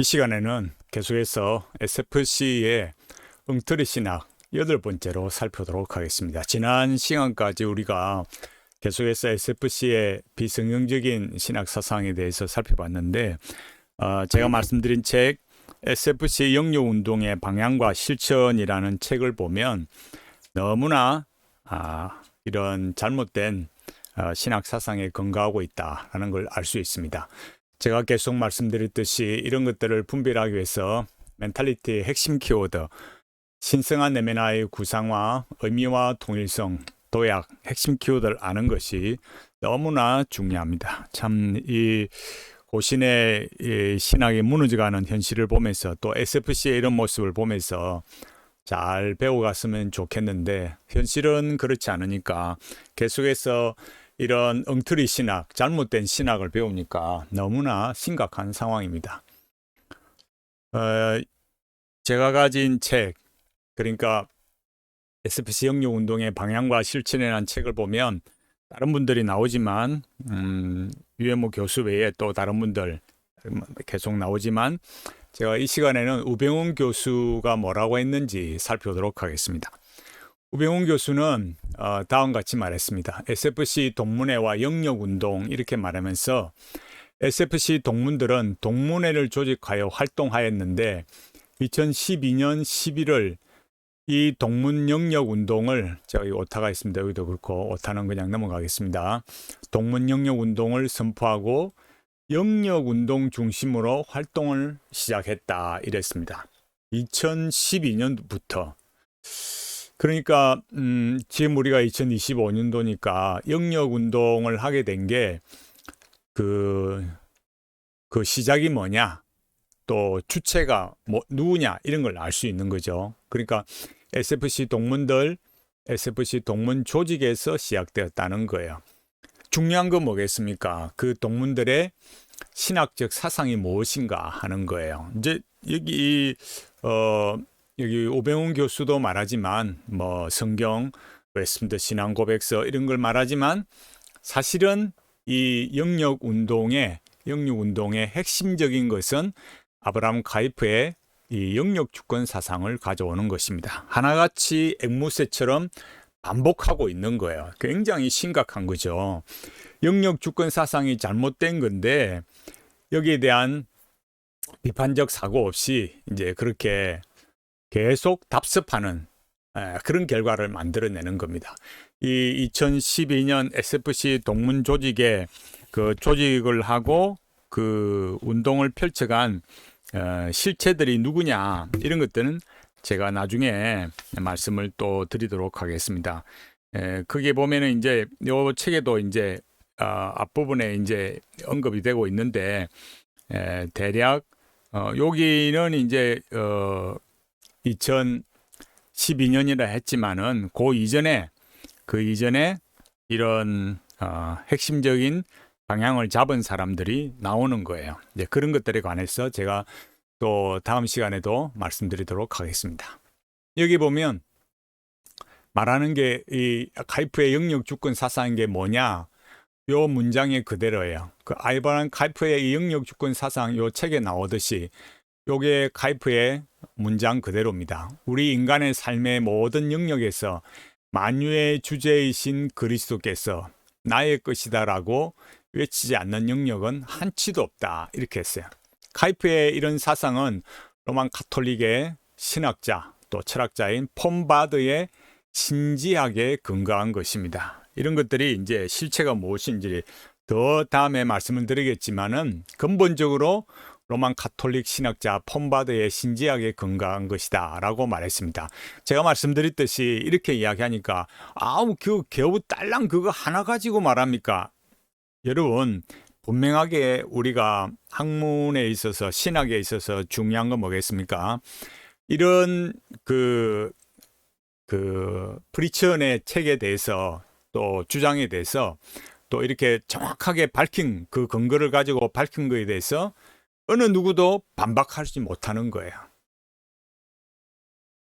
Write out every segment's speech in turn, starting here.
이 시간에는 계속해서 SFC의 엉터리 신학 여덟 번째로 살펴보도록 하겠습니다. 지난 시간까지 우리가 계속해서 SFC의 비성경적인 신학 사상에 대해서 살펴봤는데 어, 제가 말씀드린 책 SFC 영유 운동의 방향과 실천이라는 책을 보면 너무나 아, 이런 잘못된 어, 신학 사상에 근거하고 있다라는 걸 알 수 있습니다. 제가 계속 말씀드렸듯이 이런 것들을 분별하기 위해서 멘탈리티의 핵심 키워드 신성한 내면화의 구상화, 의미와 통일성, 도약, 핵심 키워드를 아는 것이 너무나 중요합니다. 참 이 고신의 이 신학이 무너져가는 현실을 보면서 또 SFC의 이런 모습을 보면서 잘 배워갔으면 좋겠는데 현실은 그렇지 않으니까 계속해서 이런 엉터리 신학, 잘못된 신학을 배우니까 너무나 심각한 상황입니다. 어, 제가 가진 책, 그러니까 SPC 영유 운동의 방향과 실천이라는 책을 보면 다른 분들이 나오지만 음, 유해모 교수 외에 또 다른 분들 계속 나오지만 제가 이 시간에는 우병훈 교수가 뭐라고 했는지 살펴보도록 하겠습니다. 우병훈 교수는 어, 다음 같이 말했습니다. SFC 동문회와 영역 운동 이렇게 말하면서 SFC 동문들은 동문회를 조직하여 활동하였는데 2012년 11월 이 동문 영역 운동을 제가 이 오타가 있습니다. 여기도 그렇고 오타는 그냥 넘어가겠습니다. 동문 영역 운동을 선포하고 영역 운동 중심으로 활동을 시작했다 이랬습니다. 2012년부터 그러니까 음, 지금 우리가 2025년도니까 영역 운동을 하게 된게그그 시작이 뭐냐 또 주체가 뭐 누구냐 이런 걸 알 수 있는 거죠. 그러니까 SFC 동문들 SFC 동문 조직에서 시작되었다는 거예요. 중요한 건 뭐겠습니까? 그 동문들의 신학적 사상이 무엇인가 하는 거예요. 이제 여기 어 여기 오병훈 교수도 말하지만 뭐 성경, 웨스민더 신앙 고백서 이런 걸 말하지만 사실은 이 영역 운동의 영역 운동의 핵심적인 것은 아브라함 카이프의 이 영역 주권 사상을 가져오는 것입니다. 하나같이 앵무새처럼 반복하고 있는 거예요. 굉장히 심각한 거죠. 영역 주권 사상이 잘못된 건데 여기에 대한 비판적 사고 없이 이제 그렇게 계속 답습하는 그런 결과를 만들어내는 겁니다. 이 2012년 SFC 동문 조직에 그 조직을 하고 그 운동을 펼쳐간 어, 실체들이 누구냐 이런 것들은 제가 나중에 말씀을 또 드리도록 하겠습니다. 에, 거기에 보면은 이제 요 책에도 이제 어, 앞부분에 이제 언급이 되고 있는데 에, 대략 어, 여기는 이제 어, 2012년이라 했지만은 그 이전에 그 이전에 이런 어, 핵심적인 방향을 잡은 사람들이 나오는 거예요. 이제 그런 것들에 관해서 제가 또 다음 시간에도 말씀드리도록 하겠습니다. 여기 보면 말하는 게 이 카이프의 영역 주권 사상인 게 뭐냐? 요 문장이 그대로예요. 그 아이바란 카이프의 이 영역 주권 사상 요 책에 나오듯이 요게 카이프의 문장 그대로입니다. 우리 인간의 삶의 모든 영역에서 만유의 주제이신 그리스도께서 나의 것이다라고 외치지 않는 영역은 한치도 없다. 이렇게 했어요. 카이프의 이런 사상은 로만 카톨릭의 신학자 또 철학자인 폼바드의 신지학에 근거한 것입니다. 이런 것들이 이제 실체가 무엇인지 더 다음에 말씀을 드리겠지만은 근본적으로 로만 카톨릭 신학자 폼바드의 신지학에 근거한 것이다 라고 말했습니다. 제가 말씀드렸듯이 이렇게 이야기하니까 아우 그 겨우 딸랑 그거 하나 가지고 말합니까? 여러분 분명하게 우리가 학문에 있어서 신학에 있어서 중요한 건 뭐겠습니까? 이런 그, 그, 프리천의 책에 대해서 또 주장에 대해서 또 이렇게 정확하게 밝힌 그 근거를 가지고 밝힌 거에 대해서 어느 누구도 반박하지 못하는 거예요.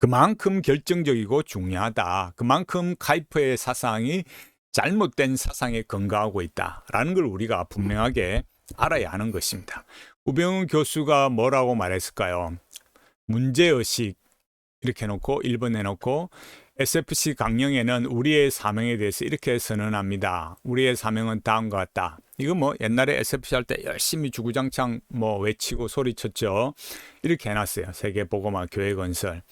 그만큼 결정적이고 중요하다. 그만큼 카이프의 사상이 잘못된 사상에 근거하고 있다라는 걸 우리가 분명하게 알아야 하는 것입니다. 우병우 교수가 뭐라고 말했을까요? 문제의식 이렇게 해놓고 1번 해놓고 SFC 강령에는 우리의 사명에 대해서 이렇게 선언합니다. 우리의 사명은 다음과 같다. 이거 뭐 옛날에 SFC 할 때 열심히 주구장창 뭐 외치고 소리쳤죠. 이렇게 해놨어요. 세계보고마 교회 건설.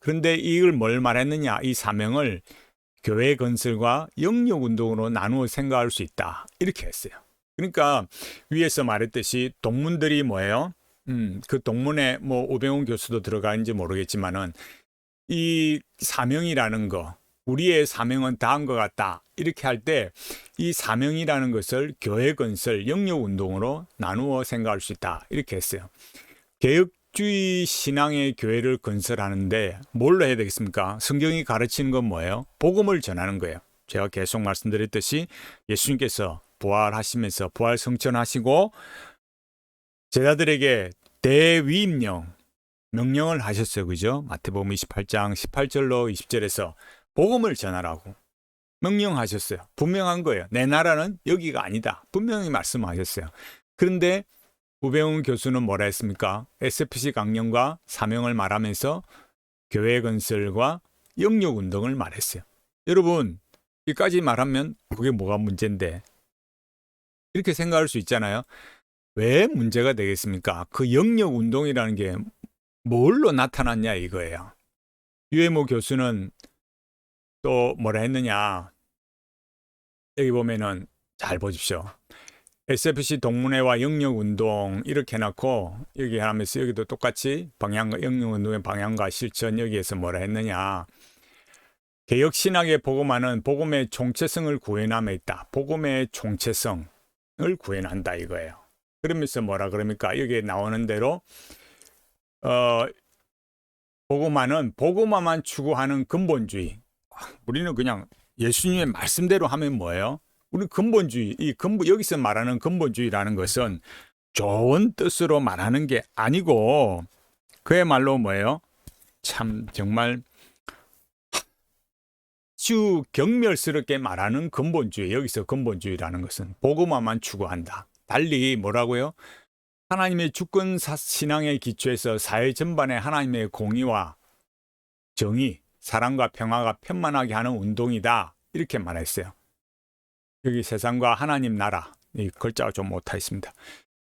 그런데 이걸 뭘 말했느냐? 이 사명을 교회 건설과 영역 운동으로 나누어 생각할 수 있다. 이렇게 했어요. 그러니까 위에서 말했듯이 동문들이 뭐예요? 음, 그 동문에 뭐 오병훈 교수도 들어가는지 모르겠지만은 이 사명이라는 거, 우리의 사명은 다음 것 같다. 이렇게 할 때 이 사명이라는 것을 교회 건설, 영역 운동으로 나누어 생각할 수 있다. 이렇게 했어요. 개혁주의 신앙의 교회를 건설하는데 뭘로 해야 되겠습니까? 성경이 가르치는 건 뭐예요? 복음을 전하는 거예요. 제가 계속 말씀드렸듯이 예수님께서 부활하시면서 부활 성천하시고 제자들에게 대위임령 명령을 하셨어요. 그죠? 마태복음 28장 18절로 20절에서 복음을 전하라고 명령하셨어요. 분명한 거예요. 내 나라는 여기가 아니다. 분명히 말씀하셨어요. 그런데 우병훈 교수는 뭐라 했습니까? SFC 강령과 사명을 말하면서 교회 건설과 영역 운동을 말했어요. 여러분, 여기까지 말하면 그게 뭐가 문제인데 이렇게 생각할 수 있잖아요. 왜 문제가 되겠습니까? 그 영역 운동이라는 게 뭘로 나타났냐 이거예요. 유해모 교수는 또 뭐라 했느냐. 여기 보면은 잘 보십시오. SFC 동문회와 영역 운동 이렇게 해놓고 여기 하면서 여기도 똑같이 방향과 영역 운동의 방향과 실천 여기에서 뭐라 했느냐. 개혁 신학의 복음화는 복음의 총체성을 구현함에 있다. 복음의 총체성을 구현한다 이거예요. 그러면서 뭐라 그럽니까? 여기에 나오는 대로 어 복음화는 복음화만 추구하는 근본주의. 우리는 그냥 예수님의 말씀대로 하면 뭐예요? 우리 근본주의, 이 근본 여기서 말하는 근본주의라는 것은 좋은 뜻으로 말하는 게 아니고 그야말로 뭐예요? 참 정말 아주 경멸스럽게 말하는 근본주의. 여기서 근본주의라는 것은 복음화만 추구한다. 달리 뭐라고요? 하나님의 주권 신앙의 기초에서 사회 전반에 하나님의 공의와 정의, 사랑과 평화가 편만하게 하는 운동이다. 이렇게 말했어요. 여기 세상과 하나님 나라, 이 글자가 좀 못하 있습니다.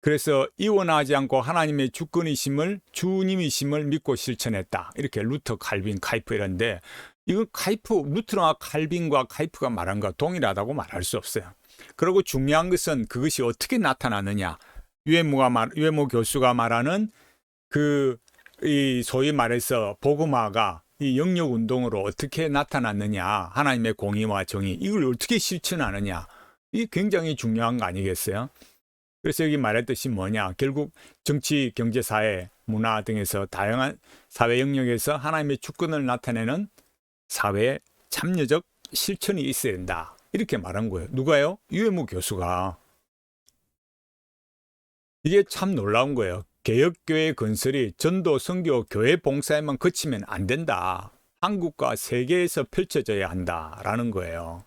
그래서 이원하지 않고 하나님의 주권이심을 주님이심을 믿고 실천했다. 이렇게 루터, 칼빈, 카이프 이런데 이거 카이프, 루트나 칼빈과 카이프가 말한 거 동일하다고 말할 수 없어요. 그리고 중요한 것은 그것이 어떻게 나타나느냐. 유해모가 말, 유해모 교수가 말하는 그 이 소위 말해서 복음화가 이 영역 운동으로 어떻게 나타났느냐 하나님의 공의와 정의 이걸 어떻게 실천하느냐 이 굉장히 중요한 거 아니겠어요? 그래서 여기 말했듯이 뭐냐 결국 정치, 경제, 사회, 문화 등에서 다양한 사회 영역에서 하나님의 주권을 나타내는 사회의 참여적 실천이 있어야 된다 이렇게 말한 거예요. 누가요? 유해무 교수가 이게 참 놀라운 거예요. 개혁교회 건설이 전도, 선교, 교회 봉사에만 그치면 안 된다. 한국과 세계에서 펼쳐져야 한다라는 거예요.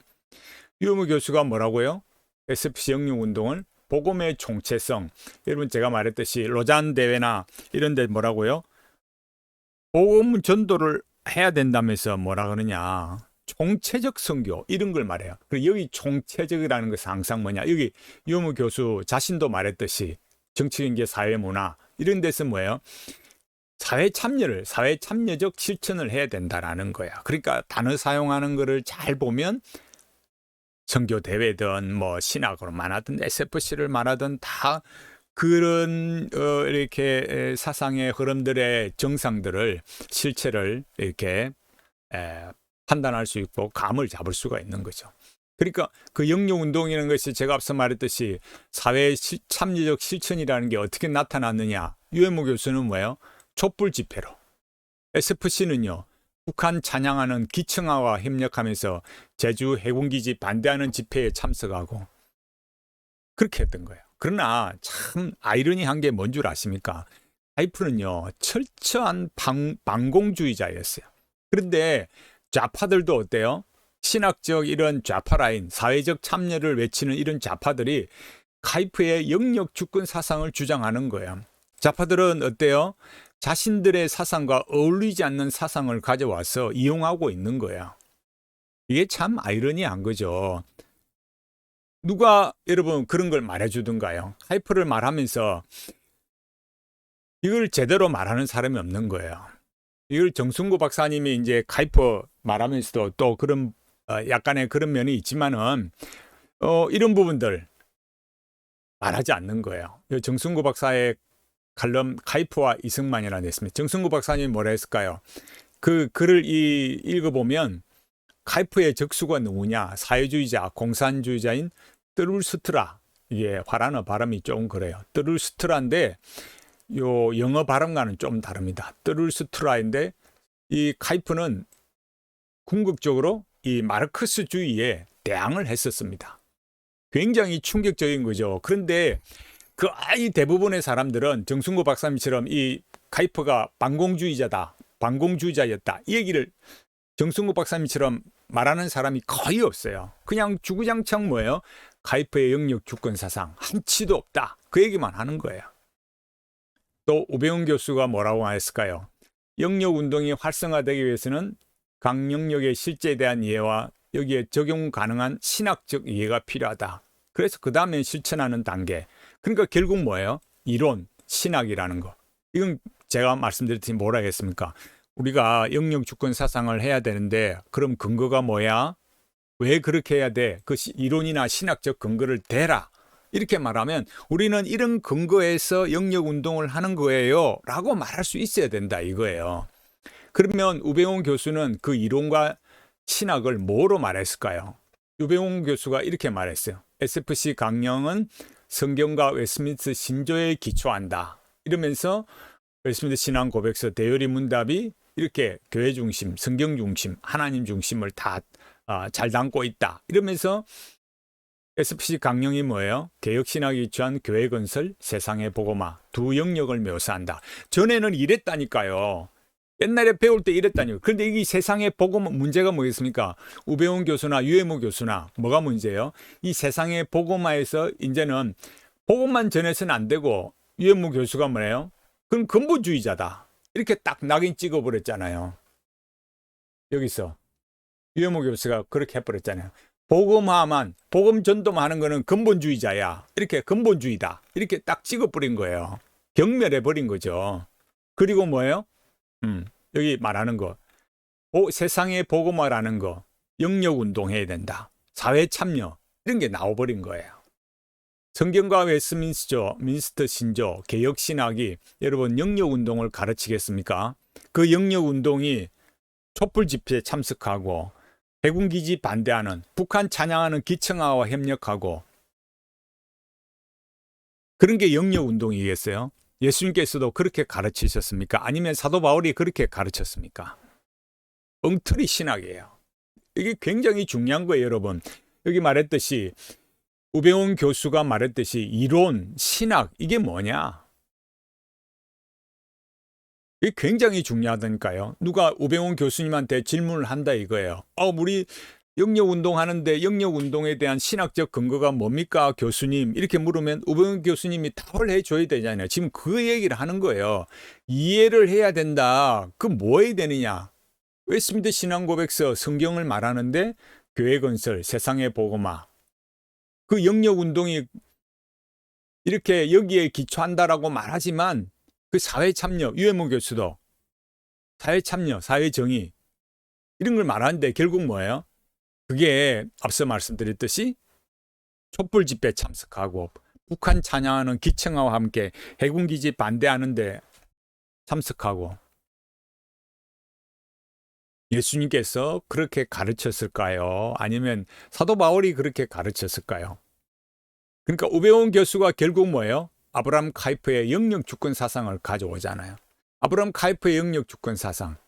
유무 교수가 뭐라고요? SFC 영육 운동을 복음의 총체성. 여러분 제가 말했듯이 로잔 대회나 이런 데 뭐라고요? 복음 전도를 해야 된다면서 뭐라 그러냐? 총체적 선교 이런 걸 말해요. 그리고 여기 총체적이라는 것은 항상 뭐냐? 여기 유무 교수 자신도 말했듯이 정치경제 사회문화 이런 데서 뭐예요? 사회 참여를 사회 참여적 실천을 해야 된다라는 거야. 그러니까 단어 사용하는 거를 잘 보면 선교 대회든 뭐 신학으로 말하든 SFC를 말하든 다 그런 어 이렇게 사상의 흐름들의 정상들을 실체를 이렇게 에, 판단할 수 있고 감을 잡을 수가 있는 거죠. 그러니까 그 영역 운동이라는 것이 제가 앞서 말했듯이 사회 참여적 실천이라는 게 어떻게 나타났느냐. 유해모 교수는 뭐예요? 촛불 집회로. SFC는요. 북한 찬양하는 기청아와 협력하면서 제주 해군기지 반대하는 집회에 참석하고 그렇게 했던 거예요. 그러나 참 아이러니한 게 뭔 줄 아십니까? 하이프는요 철저한 방, 방공주의자였어요. 그런데 좌파들도 어때요? 신학적 이런 좌파 라인, 사회적 참여를 외치는 이런 좌파들이 카이프의 영역 주권 사상을 주장하는 거예요. 좌파들은 어때요? 자신들의 사상과 어울리지 않는 사상을 가져와서 이용하고 있는 거야. 이게 참 아이러니한 거죠. 누가 여러분 그런 걸 말해주든가요? 카이프를 말하면서 이걸 제대로 말하는 사람이 없는 거예요. 이걸 정순구 박사님이 이제 카이프 말하면서도 또 그런 어, 약간의 그런 면이 있지만은 어, 이런 부분들 말하지 않는 거예요. 이 정순구 박사의 칼럼 카이프와 이승만이라는 데 있습니다. 정순구 박사님이 뭐라 했을까요? 그 글을 이, 읽어보면 카이프의 적수가 누구냐? 사회주의자, 공산주의자인 뜨룰스트라. 이게 화라는 발음이 좀 그래요. 뜨룰스트라인데 요 영어 발음과는 좀 다릅니다. 뜨룰스트라인데 이 카이프는 궁극적으로 이 마르크스주의에 대항을 했었습니다. 굉장히 충격적인 거죠. 그런데 그 아이 대부분의 사람들은 정순구 박사님처럼 이 카이프가 반공주의자다, 반공주의자였다 이 얘기를 정순구 박사님처럼 말하는 사람이 거의 없어요. 그냥 주구장창 뭐예요? 카이프의 영역 주권 사상 한치도 없다. 그 얘기만 하는 거예요. 또 우병훈 교수가 뭐라고 했을까요? 영역 운동이 활성화되기 위해서는 각 영역의 실제에 대한 이해와 여기에 적용 가능한 신학적 이해가 필요하다. 그래서 그 다음에 실천하는 단계. 그러니까 결국 뭐예요? 이론, 신학이라는 거. 이건 제가 말씀드렸더니 뭐라 했습니까? 우리가 영역 주권 사상을 해야 되는데 그럼 근거가 뭐야? 왜 그렇게 해야 돼? 그 이론이나 신학적 근거를 대라. 이렇게 말하면 우리는 이런 근거에서 영역 운동을 하는 거예요. 라고 말할 수 있어야 된다 이거예요. 그러면 우병훈 교수는 그 이론과 신학을 뭐로 말했을까요? 우병훈 교수가 이렇게 말했어요. SFC 강령은 성경과 웨스민스 신조에 기초한다. 이러면서 웨스민스 신앙 고백서 대열이 문답이 이렇게 교회 중심, 성경 중심, 하나님 중심을 다잘 아, 담고 있다. 이러면서 SPC 강령이 뭐예요? 개혁신학이 기초한 교회 건설, 세상의 보고마 두 영역을 묘사한다. 전에는 이랬다니까요. 옛날에 배울 때 이랬다니요. 그런데 이 세상의 복음 문제가 뭐겠습니까? 우배훈 교수나 유해무 교수나 뭐가 문제예요? 이 세상의 복음화에서 이제는 복음만 전해서는 안 되고 유해무 교수가 뭐예요? 그럼 근본주의자다. 이렇게 딱 낙인 찍어버렸잖아요. 여기서 유해무 교수가 그렇게 해버렸잖아요. 복음화만 복음 전도만 하는 거는 근본주의자야. 이렇게 근본주의다. 이렇게 딱 찍어버린 거예요. 경멸해 버린 거죠. 그리고 뭐예요? 음, 여기 말하는 거. 오, 세상의 복음화라는 거. 영역 운동해야 된다. 사회 참여. 이런 게 나와버린 거예요. 성경과 웨스민스터 민스터 신조 개혁 신학이 여러분 영역 운동을 가르치겠습니까? 그 영역 운동이 촛불 집회에 참석하고 해군 기지 반대하는 북한 찬양하는 기청아와 협력하고 그런 게 영역 운동이겠어요? 예수님께서도 그렇게 가르치셨습니까? 아니면 사도 바울이 그렇게 가르쳤습니까? 엉터리 신학이에요. 이게 굉장히 중요한 거예요, 여러분. 여기 말했듯이 우병훈 교수가 말했듯이 이론, 신학 이게 뭐냐? 이게 굉장히 중요하다니까요. 누가 우병훈 교수님한테 질문을 한다 이거예요. 어, 우리 영역 운동하는데 영역 운동에 대한 신학적 근거가 뭡니까 교수님 이렇게 물으면 우병훈 교수님이 답을 해줘야 되잖아요. 지금 그 얘기를 하는 거예요. 이해를 해야 된다. 그 뭐 해야 되느냐? 웨스민트 신앙고백서 성경을 말하는데 교회 건설, 세상의 복음화 그 영역 운동이 이렇게 여기에 기초한다라고 말하지만 그 사회 참여, 유해모 교수도 사회 참여, 사회 정의 이런 걸 말하는데 결국 뭐예요? 그게 앞서 말씀드렸듯이 촛불 집회 참석하고 북한 찬양하는 기청아와 함께 해군 기지 반대하는데 참석하고 예수님께서 그렇게 가르쳤을까요? 아니면 사도 바울이 그렇게 가르쳤을까요? 그러니까 우배원 교수가 결국 뭐예요? 아브라함 카이프의 영역 주권 사상을 가져오잖아요. 아브라함 카이프의 영역 주권 사상.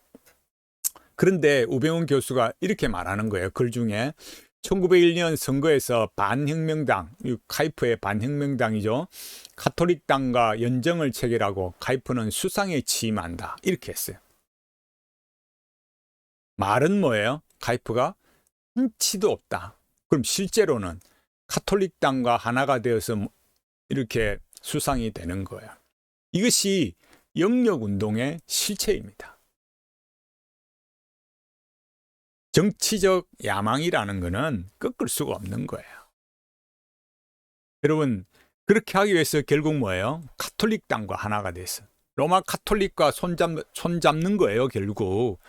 그런데 우병훈 교수가 이렇게 말하는 거예요. 글 중에 1901년 선거에서 반혁명당, 카이프의 반혁명당이죠. 카톨릭당과 연정을 체결하고 카이프는 수상에 취임한다. 이렇게 했어요. 말은 뭐예요? 카이프가 한치도 없다. 그럼 실제로는 카톨릭당과 하나가 되어서 이렇게 수상이 되는 거예요. 이것이 영역 운동의 실체입니다. 정치적 야망이라는 것은 꺾을 수가 없는 거예요. 여러분, 그렇게 하기 위해서 결국 뭐예요? 카톨릭 당과 하나가 됐어. 로마 카톨릭과 손잡, 손잡는 거예요, 결국.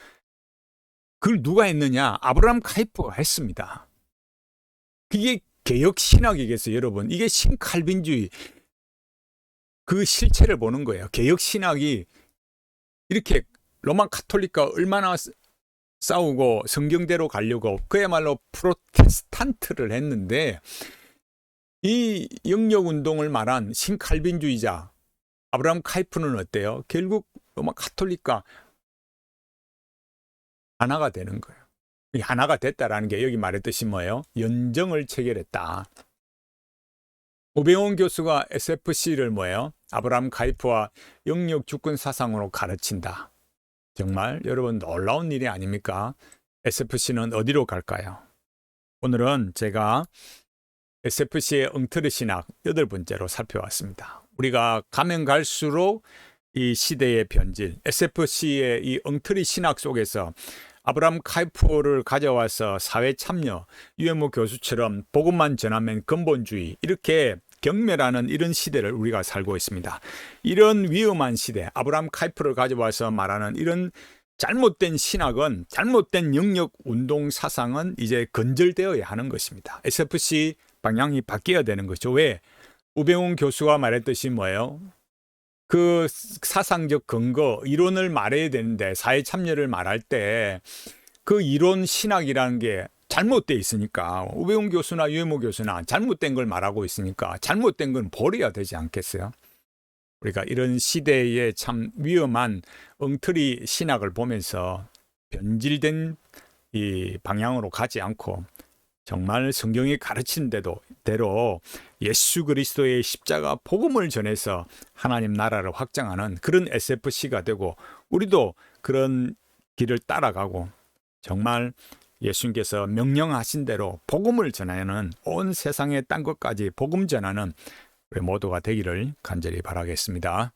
그걸 누가 했느냐? 아브라함 카이프가 했습니다. 그게 개혁 신학이겠어요, 여러분. 이게 신칼빈주의 그 실체를 보는 거예요. 개혁 신학이 이렇게 로마 카톨릭과 얼마나 싸- 싸우고 성경대로 가려고 그야말로 프로테스탄트를 했는데 이 영역 운동을 말한 신칼빈주의자 아브라함 카이프는 어때요? 결국 로마 카톨릭과 하나가 되는 거예요. 이 하나가 됐다라는 게 여기 말했듯이 뭐예요? 연정을 체결했다. 오병원 교수가 SFC를 뭐예요? 아브라함 카이프와 영역 주권 사상으로 가르친다. 정말 여러분 놀라운 일이 아닙니까? SFC는 어디로 갈까요? 오늘은 제가 SFC의 엉터리 신학 여덟 번째로 살펴왔습니다. 우리가 가면 갈수록 이 시대의 변질, SFC의 이 엉터리 신학 속에서 아브라함 카이프를 가져와서 사회 참여, 유해모 교수처럼 복음만 전하면 근본주의 이렇게 경멸하는 이런 시대를 우리가 살고 있습니다. 이런 위험한 시대, 아브라함 카이프를 가져와서 말하는 이런 잘못된 신학은 잘못된 영역 운동 사상은 이제 건절되어야 하는 것입니다. SFC 방향이 바뀌어야 되는 거죠. 왜? 우병훈 교수가 말했듯이 뭐예요? 그 사상적 근거, 이론을 말해야 되는데 사회 참여를 말할 때 그 이론 신학이라는 게 잘못돼 있으니까 우병훈 교수나 유해모 교수나 잘못된 걸 말하고 있으니까 잘못된 건 버려야 되지 않겠어요? 우리가 이런 시대에 참 위험한 엉터리 신학을 보면서 변질된 이 방향으로 가지 않고 정말 성경이 가르친 대로 대로 예수 그리스도의 십자가 복음을 전해서 하나님 나라를 확장하는 그런 SFC가 되고 우리도 그런 길을 따라가고 정말 예수님께서 명령하신 대로 복음을 전하는 온 세상의 딴 것까지 복음 전하는 우리 모두가 되기를 간절히 바라겠습니다.